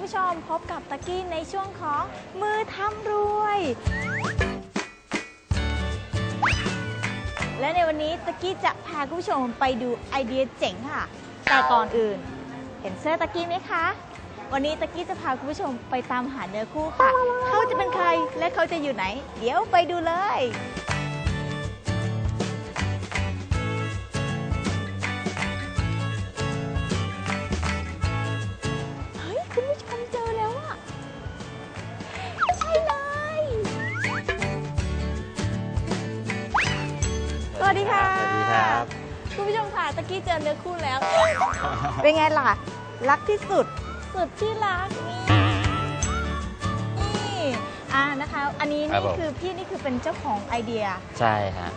คุณผู้ชมพบกับตะกี้ในช่วงของมือทำรวย และในวันนี้ตะกี้จะพาคุณผู้ชมไปดูไอเดียเจ๋งค่ะ แต่ก่อนอื่น เห็นเสื้อตะกี้ไหมคะ วันนี้ตะกี้จะพาคุณผู้ชมไปตามหาเนื้อคู่ค่ะ เขาจะเป็นใครและเขาจะอยู่ไหน เดี๋ยวไปดูเลย ค่ะสวัสดีครับคุณผู้ชมค่ะตะกี้เจอเนื้อคู่แล้ว เป็นไงล่ะ รักที่สุด สุดที่รักนี่นี่อ่านะคะ อันนี้ครันี่บผมคือพี่นี่คือเป็นเจ้าของไอเดียใช่ฮะ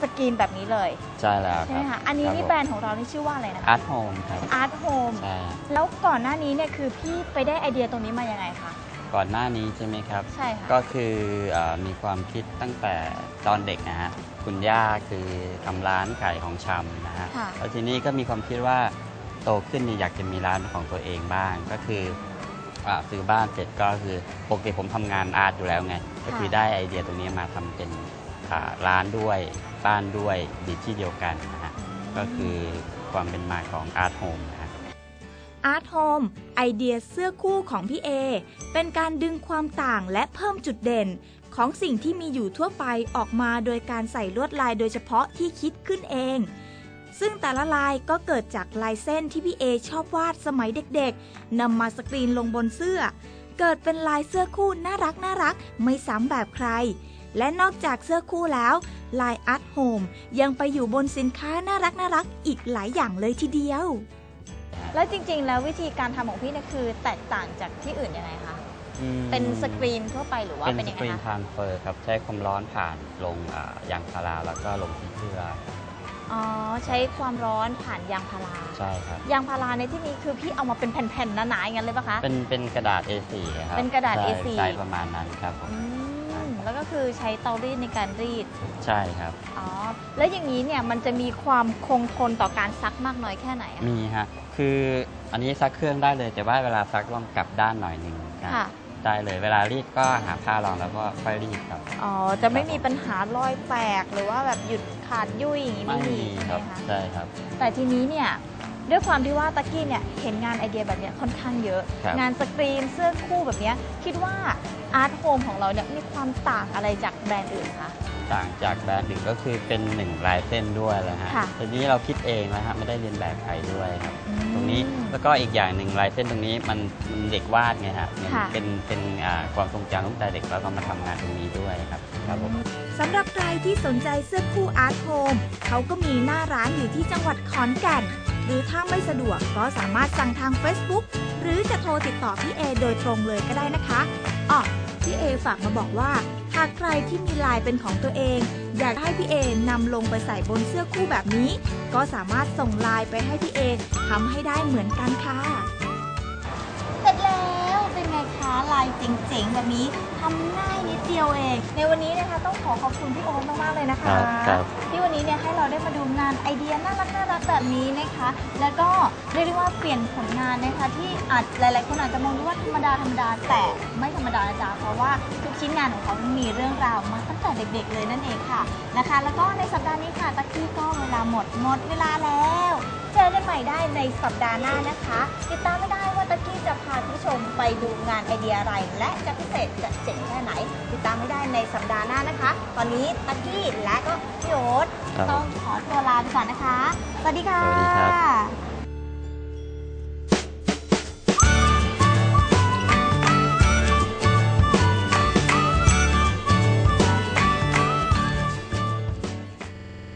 สกรีนแบบนี้เลยใช่แล้วใช่ไหมครัคะบอันนี้ครับนี่ผมแบรนด์ของเรานี่ชื่อว่าอะไรนะคะอาร์ตโฮมครับ Art Home ใช่แล้วก่อนหน้านี้เนี่ยคือพี่ไปได้ไอเดียตรงนี้มายังไงคะ ก่อนหน้านี้ใช่ไหมครับ ใช่ค่ะ ก็คือเอ่อมีความคิดตั้งแต่ตอนเด็กนะฮะคุณย่าคือทำร้านขายของชำนะฮะค่ะ แล้วทีนี้ก็มีความคิดว่าโตขึ้นเนี่ยอยากจะมีร้านของตัวเองบ้าง ก็คืออาซื้อบ้านเสร็จก็คือปกติผมทำงานอาร์ตอยู่แล้วไง ก็คือได้ไอเดียตรงนี้มาทำเป็นอ่าร้านด้วยบ้านด้วยดีที่เดียวกันนะฮะ ก็คือความเป็นมาของอาร์ตโฮมนะ ฮะ Art Home ไอเดียเสื้อคู่ของพี่เอ เป็นการดึงความต่างและเพิ่มจุดเด่น ของสิ่งที่มีอยู่ทั่วไปออกมาโดยการใส่ลวดลายโดยเฉพาะที่คิดขึ้นเอง ซึ่งแต่ละลายก็เกิดจากลายเส้นที่พี่เอชอบวาดสมัยเด็กๆนำมาสกรีนลงบนเสื้อ เกิดเป็นลายเสื้อคู่น่ารักน่ารักไม่ซ้ำแบบใคร และนอกจากเสื้อคู่แล้ว ลาย Art Home ยังไปอยู่บนสินค้าน่ารักน่ารักอีกหลายอย่างเลยทีเดียว แล้วจริงๆ แล้ววิธีการทำของพี่เนี่ยคือแตกต่างจากที่อื่นยังไงคะ อืมเป็นสกรีนทั่วไปหรือว่าเป็นเป็นสยังกรีไงนคะ ทรานเฟอร์ครับ ใช้ความร้อนผ่านลงอ่ายางพาราแล้วก็ลงที่เสื้ออ๋อ ใช้ความร้อนผ่านยางพารา ใช่ครับ ยางพาราในที่นี้คือพี่เอามาเป็นแผ่นๆหนาๆอย่างนั้นเลยปะคะ เป็นเป็นกระดาษ A4 ครับเป็นกระดาษ ใช่ A4 ใช่ประมาณนั้นครับผม อืม แล้วก็คือใช้เตารีดในการรีด ใช่ครับ อ๋อ แล้วอย่างนี้เนี่ยมันจะมีความคงทนต่อการซักมากน้อยแค่ไหนอะมีฮะ คืออันนี้ซักเครื่องได้เลย แต่ว่าเวลาซักต้องกลับด้านหน่อยหนึ่งครับค่ะ ได้เลย เวลารีดก็หาผ้ารองแล้วก็ค่อยรีดครับ อ๋อ จะไม่มีปัญหารอยแตกหรือว่าแบบหยุดขาดยุ่ยอย่างนี้ไม่ไม่มีมีใช่คไหมรับ คะ ใช่ครับ แต่ทีนี้เนี่ย ด้วยความที่ว่าตะกี้เนี่ยเห็นงานไอเดียแบบเนี้ยค่อนข้างเยอะ ครับงานสกรีนเสื้อคู่แบบเนี้ยคิดว่าอาร์ตโฮมของเราเนี่ยมีความต่างอะไรจากแบรนด์อื่นคะ ต่างจากแบรนด์อื่นก็คือเป็นหนึ่งลายเส้นด้วยแหละฮะค่ะ ทีนี้เราคิดเองนะฮะไม่ได้เรียนแบบใครด้วยครับอืมตรงนี้แล้วก็อีกอย่างหนึ่งลายเส้นตรงนี้มันมันเด็กวาดไงฮะมันค่ะ เป็นเป็นอ่าความทรงจำตั้งแต่เด็กแล้วก็มาทำงานตรงนี้ด้วยครับครับผม สำหรับใครที่สนใจเสื้อคู่อาร์ตโฮมเขาก็มีหน้าร้านอยู่ที่จังหวัดขอนแก่น หรือถ้าไม่สะดวกก็สามารถสั่งทาง Facebook หรือจะโทรติดต่อพี่เอโดยตรงเลยก็ได้นะคะอ๋อพี่เอฝากมาบอกว่า หากใครที่มีลายเป็นของตัวเอง อยากให้พี่เอนำลงไปใส่บนเสื้อคู่แบบนี้ ก็สามารถส่งลายไปให้พี่เอทำให้ได้เหมือนกันค่ะเสร็จแล้วเป็นไงคะลายเจ๋งๆแบบนี้ทำง่ายนิดเดียวเอง ในวันนี้นะคะต้องขอขอบคุณพี่โอ๊ตมากๆเลยนะคะครับครับที่วันนี้เนี่ยให้เราได้มาดูงานไอเดียน่ารักน่ารัก แบบนี้นะคะ แล้วก็เรียกได้ว่าเปลี่ยนผลงานนะคะที่อาจหลายๆคนอาจจะมองดูว่าธรรมดาธรรมดาแต่ไม่ธรรมดานะจ๊ะเพราะว่าทุกชิ้นงานของเขามีเรื่องราวมาตั้งแต่เด็ก ๆ เลยนั่นเองค่ะนะคะ แล้วก็ในสัปดาห์นี้ค่ะตะกี้ก็เวลาหมดหมดเวลาแล้ว เจอกันใหม่ได้ในสัปดาห์หน้านะคะ ติดตามไม่ได้ว่าตะกี้จะพาคุณผู้ชมไปดูงานไอเดียอะไร และจะพิเศษจะเจ๋งแค่ไหน ติดตามไม่ได้ในสัปดาห์หน้านะคะ ตอนนี้ตะกี้และก็พี่โอ๊ต ต้องขอตัวลาไปก่อนนะคะ สวัสดีค่ะ สวัสดีครับ